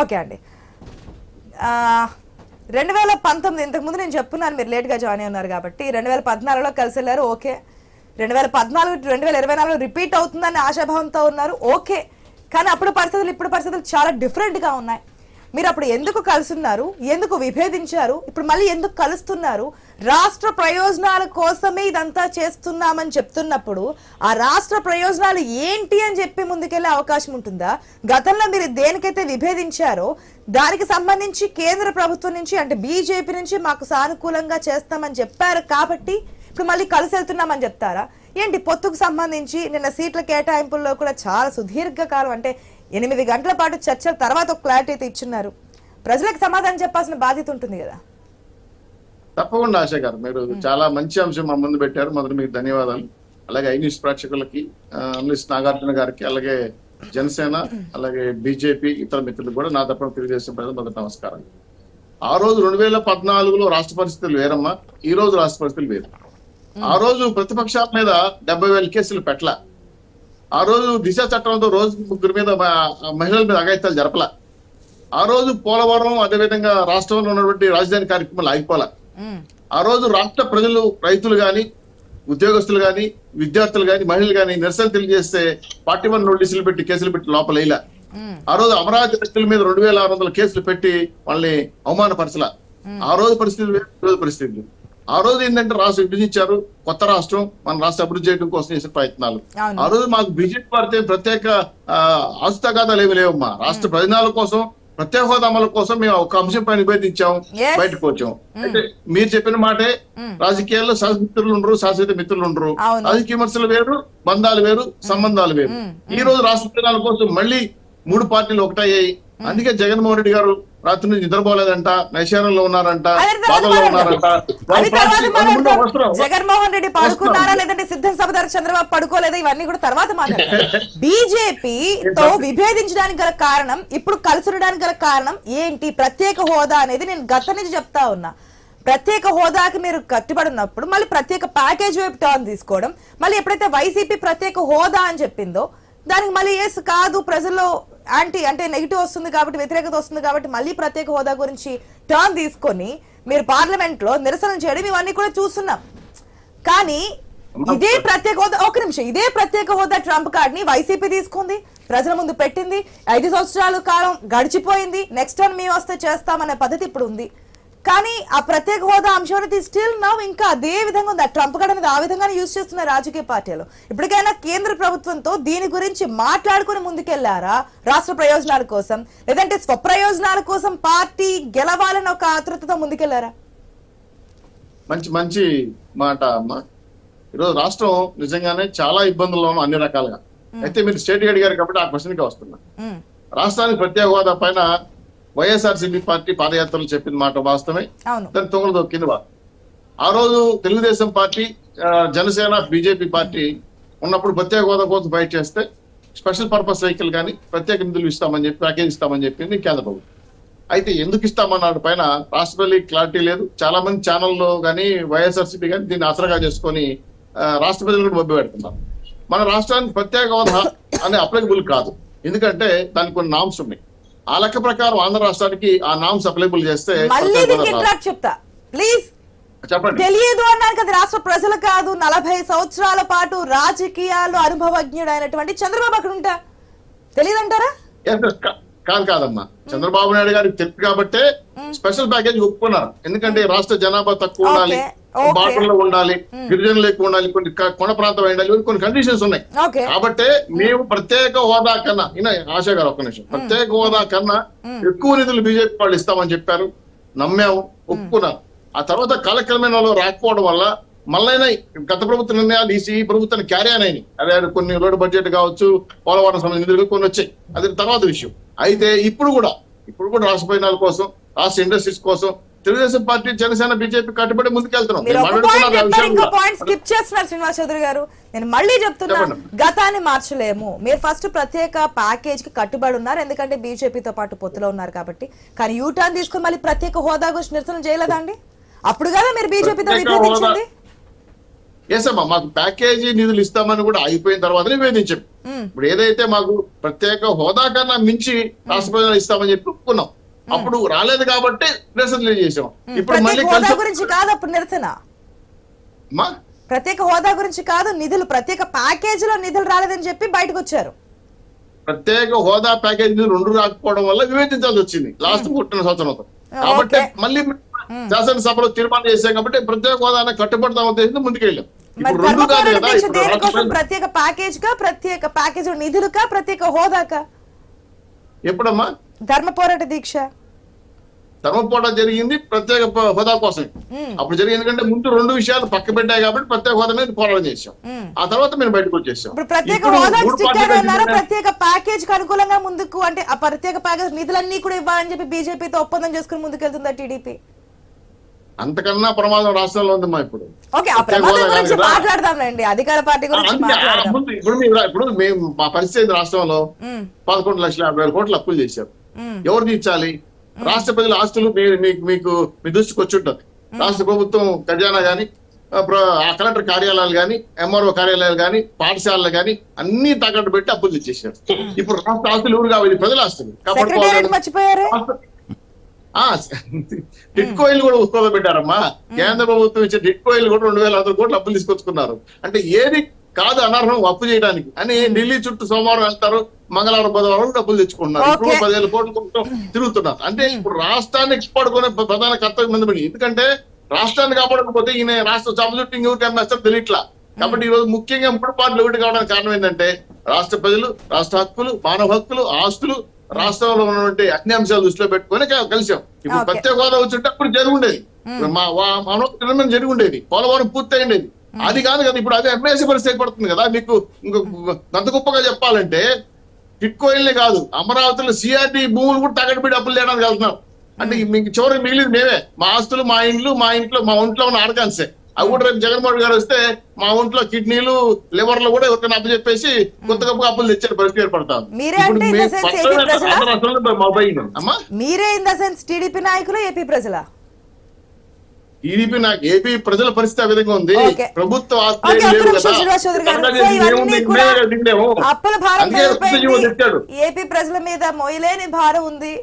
Okay అండి. రెండు వేల పంతొమ్మిది ఇంతకుముందు నేను చెప్పున్నాను మీరు లేట్గా జాయిన్ అయి ఉన్నారు కాబట్టి. రెండు వేల పద్నాలుగులో కలిసి వెళ్ళారు ఓకే. రెండు వేల పద్నాలుగు రెండు వేల ఇరవై నాలుగు రిపీట్ అవుతుందని ఆశాభావంతో ఉన్నారు ఓకే. కానీ అప్పుడు పరిస్థితులు ఇప్పుడు పరిస్థితులు చాలా డిఫరెంట్గా ఉన్నాయి. మీరు అప్పుడు ఎందుకు కలుసున్నారు ఎందుకు విభేదించారు? ఇప్పుడు మళ్ళీ ఎందుకు కలుస్తున్నారు? రాష్ట్ర ప్రయోజనాల కోసమే ఇదంతా చేస్తున్నామని చెప్తున్నప్పుడు ఆ రాష్ట్ర ప్రయోజనాలు ఏంటి అని చెప్పి ముందుకెళ్ళే అవకాశం ఉంటుందా? గతంలో మీరు దేనికైతే విభేదించారో దానికి సంబంధించి కేంద్ర ప్రభుత్వం నుంచి అంటే బీజేపీ నుంచి మాకు సానుకూలంగా చేస్తామని చెప్పారు కాబట్టి ఇప్పుడు మళ్ళీ కలిసి వెళ్తున్నామని చెప్తారా? ఏంటి పొత్తుకు సంబంధించి నిన్న సీట్ల కేటాయింపుల్లో కూడా చాలా సుదీర్ఘకాలం అంటే ఎనిమిది గంటల పాటు చర్చల తర్వాత ఒక క్లారిటీ అయితే ఇచ్చున్నారు. ప్రజలకు సమాధానం చెప్పాల్సిన బాధ్యత ఉంటుంది కదా. తప్పకుండా ఆశ గారు మీరు చాలా మంచి అంశం మా ముందు పెట్టారు. మొదటి మీకు ధన్యవాదాలు. అలాగే ఐ న్యూస్ ప్రేక్షకులకి ఆ, అనలిస్ట్ నాగార్జున గారికి అలాగే జనసేన అలాగే బీజేపీ ఇతర మిత్రులకు కూడా నా తరపున తెలియజేసిన ప్రజలు మొదటి నమస్కారం. ఆ రోజు రెండు వేల పద్నాలుగులో రాష్ట్ర పరిస్థితులు వేరమ్మా ఈ రోజు రాష్ట్ర పరిస్థితులు వేరు. ఆ రోజు ప్రతిపక్షాల మీద డెబ్బై వేల కేసులు పెట్టల. ఆ రోజు దిశ చట్టంతో రోజు ముగ్గురు మీద మహిళల మీద అఘాయిత్యాలు జరపల. ఆ రోజు పోలవరం అదేవిధంగా రాష్ట్రంలో ఉన్నటువంటి రాజధాని కార్యక్రమాలు ఆగిపోలే. ఆ రోజు రాష్ట్ర ప్రజలు రైతులు గాని ఉద్యోగస్తులు గాని విద్యార్థులు గాని మహిళలు గాని నిరసన తెలియజేస్తే పార్టీ వన్ నోటీసులు పెట్టి కేసులు పెట్టి లోపల ఉమ్, ఆ రోజు అమరావతి వ్యక్తుల మీద రెండు వేల ఆరు వందల కేసులు పెట్టి వాళ్ళని అవమానపరచల. ఆ రోజు పరిస్థితులు రోజు పరిస్థితులు ఆ రోజు ఏంటంటే రాష్ట్రం విభజించారు కొత్త రాష్ట్రం మన రాష్ట్ర అభివృద్ధి చేయడం కోసం చేసిన ప్రయత్నాలు. ఆ రోజు మాకు బీజేపీ పార్టీ ప్రత్యేక ఆస్తుతగాదాలు ఏమి లేవమ్మా. రాష్ట్ర ప్రయోజనాల కోసం ప్రత్యేక హోదా అమలు కోసం మేము ఒక అంశం పైన నివేదించాం. బయటకు వచ్చాం. అయితే మీరు చెప్పిన మాటే రాజకీయాల్లో శాశ్వత ఉండరు శాశ్వత మిత్రులు ఉండరు. రాజకీయ విమర్శలు వేరు బంధాలు వేరు సంబంధాలు వేరు. ఈ రోజు రాష్ట్ర ప్రయోజనాల కోసం మళ్ళీ మూడు పార్టీలు ఒకటయ్యాయి. అందుకే జగన్మోహన్ రెడ్డి గారు రాత్రి నుంచి నిద్రపోలేదంట నైశానంలో ఉన్నారంట. ఉన్నారంట. జగన్మోహన్ రెడ్డి పడుకున్నారా. లేదంటే సిద్ధం సభదారు చంద్రబాబు పడుకోలేదా? ఇవన్నీ కూడా తర్వాత మాట్లాడతాం బీజేపీతో విభేదించడానికి గల కారణం ఇప్పుడు కలిసి ఉండడానికి గల కారణం ఏంటి? ప్రత్యేక హోదా అనేది నేను గత నుంచి చెప్తా ఉన్నా. ప్రత్యేక హోదాకి మీరు కట్టుబడి ఉన్నప్పుడు మళ్ళీ ప్రత్యేక ప్యాకేజ్ వైపు టర్న్ తీసుకోవడం మళ్ళీ ఎప్పుడైతే వైసీపీ ప్రత్యేక హోదా అని చెప్పిందో దానికి మళ్ళీ ఎస్ కాదు ప్రజల్లో యాంటీ అంటే నెగిటివ్ వస్తుంది కాబట్టి వ్యతిరేకత వస్తుంది కాబట్టి మళ్ళీ ప్రత్యేక హోదా గురించి టర్న్ తీసుకొని మీరు పార్లమెంట్లో నిరసన చేయడం ఇవన్నీ కూడా చూస్తున్నాం. కానీ ఇదే ప్రత్యేక హోదా ఒక నిమిషం ఇదే ప్రత్యేక హోదా ట్రంప్ కార్డ్ని వైసీపీ తీసుకుంది ప్రజల ముందు పెట్టింది ఐదు సంవత్సరాల కాలం గడిచిపోయింది నెక్స్ట్ టర్మ్ మేము వస్తే చేస్తామనే పద్ధతి ఇప్పుడు ఉంది. కానీ ఆ ప్రత్యేక హోదా అంశం అనేది స్టిల్ నవ్ ఇంకా అదే విధంగా ఉంది. ఆ ట్రంప్ కార్డ్ అనేది ఆ విధంగానే యూజ్ చేస్తున్న రాజకీయ పార్టీలు. ఇప్పటికైనా కేంద్ర ప్రభుత్వంతో దీని గురించి మాట్లాడుకుని ముందుకెళ్ళారా? రాష్ట్ర ప్రయోజనాల కోసం లేదంటే స్వప్రయోజనాల కోసం పార్టీ గెలవాలని ఒక ఆతృతతో ముందుకెళ్ళారా? మంచి మంచి మాట అమ్మా. ఈరోజు రాష్ట్రం నిజంగానే చాలా ఇబ్బందుల్లో అన్ని రకాలుగా. అయితే మీరు స్టేట్ అడిగారు కాబట్టి ఆ క్వశ్చన్కి వస్తున్నా. ఉమ్, రాష్ట్రానికి ప్రత్యేక హోదా పైన వైఎస్ఆర్సీపీ పార్టీ పాదయాత్రలు చెప్పిన మాట వాస్తవమే. అవును. దాని తొంగలు దొక్కింది ఆ రోజు Telugu Desam party Janasena BJP party ఉన్నప్పుడు ప్రత్యేక హోదా కోసం ఫైట్ చేస్తే స్పెషల్ పర్పస్ వెహికల్ కానీ ప్రత్యేక నిధులు ఇస్తామని చెప్పి ప్యాకేజ్ ఇస్తామని చెప్పింది కేంద్ర ప్రభుత్వం అయితే ఎందుకు ఇస్తామన్నాడు పైన రాష్ట్రపతి క్లారిటీ లేదు. చాలా మంది ఛానల్లో కానీ వైఎస్ఆర్సీపీ కానీ దీన్ని ఆసరాగా చేసుకొని రాష్ట్ర ప్రజలు కూడా బొబ్బి పెడుతున్నారు. మన రాష్ట్రానికి ప్రత్యేక హోదా అనే అప్లికబుల్ కాదు. ఎందుకంటే దానికి కొన్ని నామ్స్ ఉన్నాయి. ఆ లెక్క ప్రకారం ఆంధ్ర రాష్ట్రానికి ఆ నామ్స్ అప్లికబుల్ చేస్తే మళ్ళీ చెప్తా. ప్లీజ్. చెప్పండి. తెలియదు అన్నారు కదా రాష్ట్ర ప్రజలు కాదు. నలభై సంవత్సరాల పాటు రాజకీయాలు అనుభవజ్ఞుడైనటువంటి చంద్రబాబు అక్కడ ఉంటా. తెలియదంటారా కాదు కాదమ్మా. చంద్రబాబు నాయుడు గారికి తెలుసు కాబట్టే స్పెషల్ ప్యాకేజ్ ఒప్పుకున్నారు. ఎందుకంటే రాష్ట్ర జనాభా తక్కువ ఉండాలి. బార్డర్లో ఉండాలి గిరిజనులు ఎక్కువ ఉండాలి కొన్ని క- కొండ ప్రాంతం ఉండాలి కొన్ని కండిషన్స్ ఉన్నాయి. కాబట్టి మేము. ప్రత్యేక హోదా కన్నా ఆశ గారు ఒక్క నిమిషం ప్రత్యేక హోదా కన్నా ఎక్కువ నిధులు బీజేపీ వాళ్ళు ఇస్తామని చెప్పారు నమ్మాము ఒప్పుకున్నాం ఆ తర్వాత కాలక్రమేణా రాకపోవడం వల్ల మళ్ళైనా గత ప్రభుత్వ నిర్ణయాలు ఈ ఈ ప్రభుత్వాన్ని క్యారీ అయినాయి. అదే కొన్ని లోటు బడ్జెట్ కావచ్చు పోలవరం సంబంధించిన నిధులు కొన్ని వచ్చాయి. అది తర్వాత విషయం. అయితే ఇప్పుడు కూడా ఇప్పుడు కూడా రాష్ట్ర ప్రయోజనాల కోసం రాష్ట్ర ఇండస్ట్రీస్ కోసం తెలుగుదేశం పార్టీ జనసేన బీజేపీ కట్టుబడి ముందుకెళ్తున్నాం. స్కిప్ చేస్తున్నారు శ్రీనివాస్ చౌదరి గారు. నేను మళ్ళీ చెప్తున్నా. గతాన్ని మార్చలేము. మీరు ఫస్ట్ ప్రత్యేక ప్యాకేజ్కి కట్టుబడి ఉన్నారు ఎందుకంటే బీజేపీతో పాటు పొత్తులో ఉన్నారు కాబట్టి. కానీ యూ టర్న్ తీసుకుని మళ్ళీ ప్రత్యేక హోదా గురించి నిరసన చేయలేదా అండి? అప్పుడు కదా మీరు బీజేపీతో విభేదించింది ఎస్ అమ్మా మాకు ప్యాకేజీ నిధులు ఇస్తామని కూడా అయిపోయిన తర్వాత నివేదించాం. ఇప్పుడు ఏదైతే మాకు ప్రత్యేక హోదా కన్నా మించి రాష్ట్ర ప్రజలు ఇస్తామని చెప్పి ఒప్పుకున్నాం. అప్పుడు రాలేదు కాబట్టి నిరసన తెలియజేసాం ఇప్పుడు మళ్ళీ గురించి కాదు అప్పుడు నిరసన. ప్రత్యేక హోదా గురించి కాదు నిధులు ప్రత్యేక ప్యాకేజీలో నిధులు రాలేదని చెప్పి బయటకు వచ్చారు. ప్రత్యేక హోదా ప్యాకేజీ రెండు రాకపోవడం వల్ల వివేచించాల్సి వచ్చింది. లాస్ట్ పుట్టిన సంవత్సరం కాబట్టి. మళ్ళీ శాసనసభలో తీర్మానం చేశాం కాబట్టి ప్రత్యేక హోదా కట్టుబడతాం ఉద్దేశంతో ముందుకెళ్ళాం. ప్రత్యేక ప్యాకేజ్ ప్రత్యేక ప్యాకేజ్ నిధులుకా ప్రత్యేక హోదాకా ఎప్పుడమ్మా? ధర్మ పోరాట దీక్ష. ధర్మపోట జరిగింది ప్రత్యేక హోదా కోసం. అప్పుడు జరిగింది ఎందుకంటే ముందు రెండు విషయాలు పక్క పెట్టాయి కాబట్టి ప్రత్యేక హోదా మీద పోరాటం చేశాం. ఆ తర్వాత మేము బయటకు వచ్చేసాం. ఇప్పుడు ప్రత్యేక ప్యాకేజ్ అనుకూలంగా ముందుకు అంటే ఆ ప్రత్యేక ప్యాకేజ్ నిధులన్నీ కూడా ఇవ్వాలని చెప్పి బీజేపీతో ఒప్పందం చేసుకుని ముందుకెళ్తుందా టీడీపీ? అంతకన్నా ప్రమాదం రాష్ట్రంలో ఉందమ్మా ఇప్పుడు. మాట్లాడదాంలేండి. అధికార పార్టీ ఇప్పుడు ఇప్పుడు మేము మా పరిస్థితి రాష్ట్రంలో? పదకొండు లక్షల యాభై వేల కోట్లు అప్పులు చేశారు. ఎవరు తీర్చాలి? రాష్ట్ర ప్రజల ఆస్తులు మీకు మీకు మీ దృష్టికి వచ్చి ఉంటుంది రాష్ట్ర ప్రభుత్వం ఖజానా ఆ కలెక్టర్ కార్యాలయాలు గాని ఎంఆర్ఓ కార్యాలయాలు గాని పాఠశాలలు గాని అన్ని తాకట్టు పెట్టి అప్పులు తెచ్చేసారు ఇప్పుడు రాష్ట్ర ఆస్తులు ఎవరు కావాలి? ప్రజల ఆస్తులు. మర్చిపోయారే? ఆ, టిట్కోయిల్ కూడా ఉత్కోలు పెట్టారమ్మా. కేంద్ర ప్రభుత్వం ఇచ్చే టిట్కోయిల్ కూడా రెండు వేల వందల కోట్లు అప్పులు తీసుకొచ్చుకున్నారు. అంటే ఏది కాదు అనర్హం అప్పు చేయడానికి. అని ఢిల్లీ చుట్టూ సోమవారం వెళ్తారు మంగళవారం బుధవారం డబ్బులు తెచ్చుకుంటున్నారు. ఇప్పుడు. పదివేల కోట్ల తిరుగుతున్నారు. అంటే ఇప్పుడు రాష్ట్రాన్ని కాపాడుకునే ప్ర- ప్రధాన కర్తవ్యం మంది పడి ఎందుకంటే రాష్ట్రాన్ని కాపాడకపోతే ఈయన రాష్ట్ర చుట్టూ ఇంకొకటి అమ్మేస్తారు తెలియట్లా. కాబట్టి ఈ రోజు ముఖ్యంగా మూడు పార్టీలు ఒకటి కావడానికి కారణం ఏంటంటే రాష్ట్ర ప్రజలు రాష్ట్ర హక్కులు మానవ హక్కులు ఆస్తులు రాష్ట్రంలో ఉన్నటువంటి అన్ని అంశాలు దృష్టిలో పెట్టుకొని కలిసాం. ఇప్పుడు. ప్రత్యేక హోదా వచ్చింటే అప్పుడు జరిగి ఉండేది. ఇప్పుడు మా మనోరమ జరిగి ఉండేది. పోలవరం పూర్తి అయిండేది అది కాదు కదా ఇప్పుడు అదే ఎంఏసీ పరిస్థితి ఏర్పడుతుంది కదా. మీకు ఇంకో గంత గొప్పగా చెప్పాలంటే టిట్కోయిల్నే కాదు అమరావతిలో సిఆర్డి భూములు కూడా పెట్టి అప్పులు చేయడానికి వెళ్తున్నాం. అంటే మీకు చివరికి మిగిలింది మేమే. మా ఆస్తులు మా ఇండ్లు మా ఇంట్లో మా ఒంట్లో ఉన్న ఆర్గాన్సే అవి కూడా రేపు జగన్మోహన్ గారు వస్తే మా ఒంట్లో కిడ్నీలు లివర్లు కూడా ఎవరికైనా అప్పు చెప్పేసి కొత్త గొప్ప అప్పులు తెచ్చారు పరిస్థితి ఏర్పడతాం మీరే అంటే in the sense ఏపీ ప్రజలా? మొబైల్ అమ్మా? మీరే ఇన్ ద సెన్స్ టీడీపీ నాయకులు ఏపీ ప్రజల? టీడీపీ నాకు ఏపీ ప్రజల పరిస్థితి ఆ విధంగా ఉంది. ప్రభుత్వ. అప్పుల భారం ఏపీ ప్రజల మీద మోయలేని భారం ఉంది.